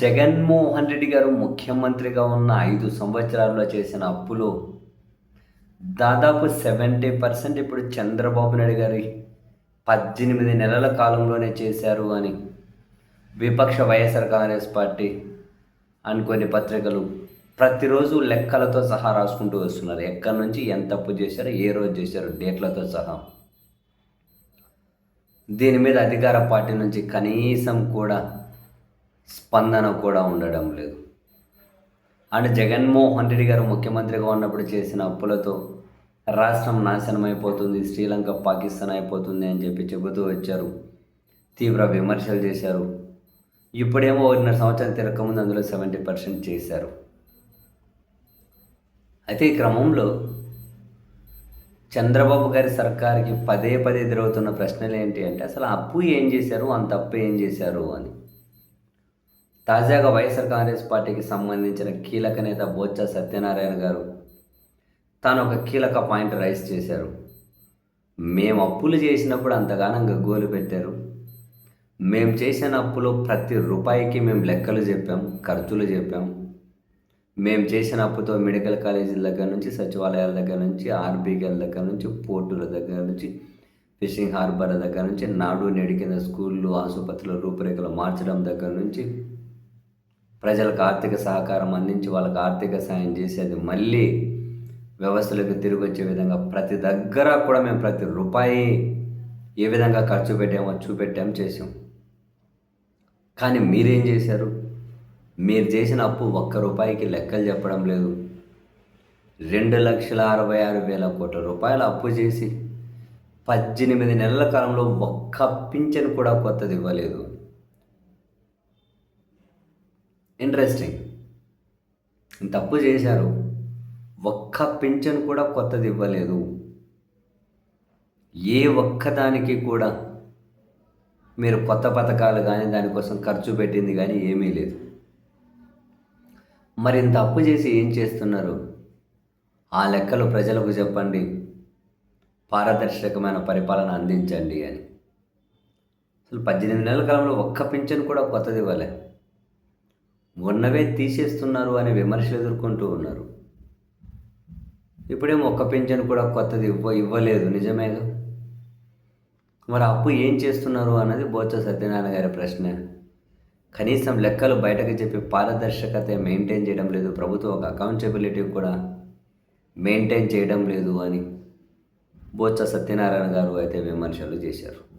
జగన్మోహన్ రెడ్డి గారు ముఖ్యమంత్రిగా ఉన్న ఐదు సంవత్సరాల్లో చేసిన అప్పులు దాదాపు సెవెంటీ పర్సెంట్ ఇప్పుడు చంద్రబాబు నాయుడు గారి పద్దెనిమిది నెలల కాలంలోనే చేశారు అని విపక్ష వైఎస్ఆర్ కాంగ్రెస్ పార్టీ అని పత్రికలు ప్రతిరోజు లెక్కలతో సహా రాసుకుంటూ వస్తున్నారు. ఎక్కడి నుంచి ఎంత అప్పు చేశారు ఏ రోజు చేశారు డేట్లతో సహా. దీని మీద అధికార పార్టీ నుంచి కనీసం కూడా స్పందన కూడా ఉండడం లేదు. అంటే జగన్మోహన్ రెడ్డి గారు ముఖ్యమంత్రిగా ఉన్నప్పుడు చేసిన అప్పులతో రాష్ట్రం నాశనం అయిపోతుంది శ్రీలంక పాకిస్తాన్ అయిపోతుంది అని చెప్పి చెబుతూ వచ్చారు. తీవ్ర విమర్శలు చేశారు. ఇప్పుడేమో ఒకటిన్నర సంవత్సరం తిరగకముందు అందులో సెవెంటీ పర్సెంట్ చేశారు. అయితే ఈ క్రమంలో చంద్రబాబు గారి సర్కార్కి పదే పదే ఎదురవుతున్న ప్రశ్నలు ఏంటి అంటే అసలు అప్పు ఏం చేశారు అంత అప్పు ఏం చేశారు అని. తాజాగా వైఎస్ఆర్ కాంగ్రెస్ పార్టీకి సంబంధించిన కీలక నేత బొత్స సత్యనారాయణ గారు తాను ఒక కీలక పాయింట్ రైస్ చేశారు. మేము అప్పులు చేసినప్పుడు అంతగానం గగ్గోలు పెట్టారు. మేము చేసిన అప్పులో ప్రతి రూపాయికి మేము లెక్కలు చెప్పాం ఖర్చులు చెప్పాం. మేము చేసిన అప్పుతో మెడికల్ కాలేజీల దగ్గర నుంచి సచివాలయాల దగ్గర నుంచి ఆర్బీకేల దగ్గర నుంచి పోర్టుల దగ్గర నుంచి ఫిషింగ్ హార్బర్ దగ్గర నుంచి నాడు నేడు కింద స్కూళ్ళు ఆసుపత్రుల రూపురేఖలు మార్చడం దగ్గర నుంచి ప్రజలకు ఆర్థిక సహకారం అందించి వాళ్ళకి ఆర్థిక సాయం చేసేది మళ్ళీ వ్యవస్థలకు తిరిగి వచ్చే విధంగా ప్రతి దగ్గర కూడా మేము ప్రతి రూపాయి ఏ విధంగా ఖర్చు పెట్టామో చూపెట్టాం చేసాం కానీ మీరేం చేశారు? మీరు చేసిన అప్పు ఒక్క రూపాయికి లెక్కలు చెప్పడం లేదు. రెండు లక్షల అరవై ఆరు వేల కోట్ల రూపాయల అప్పు చేసి పద్దెనిమిది నెలల కాలంలో ఒక్క పింఛన్ కూడా కొత్తది ఇవ్వలేదు. ఇంట్రెస్టింగ్ తప్పు చేశారు. ఒక్క పింఛన్ కూడా కొత్తది ఇవ్వలేదు. ఏ ఒక్కదానికి కూడా మీరు కొత్త పథకాలు కానీ దానికోసం ఖర్చు పెట్టింది కానీ ఏమీ లేదు. మరి ఇంత అప్పు చేసి ఏం చేస్తున్నారు? ఆ లెక్కలు ప్రజలకు చెప్పండి. పారదర్శకమైన పరిపాలన అందించండి అని. అసలు పద్దెనిమిది నెలల కాలంలో ఒక్క పింఛన్ కూడా కొత్తది ఇవ్వలే. ఉన్నవే తీసేస్తున్నారు అనే విమర్శలు ఎదుర్కొంటూ ఉన్నారు. ఇప్పుడేం ఒక్క పింఛన్ కూడా కొత్తది ఇవ్వ ఇవ్వలేదు. నిజమేగా మరి అప్పు ఏం చేస్తున్నారు అన్నది బోత్స సత్యనారాయణ గారి ప్రశ్న. కనీసం లెక్కలు బయటకు చెప్పి పారదర్శకత మెయింటైన్ చేయడం లేదు. ప్రభుత్వం ఒక అకౌంటబిలిటీ కూడా మెయింటైన్ చేయడం లేదు అని బోత్స సత్యనారాయణ గారు అయితే విమర్శలు చేశారు.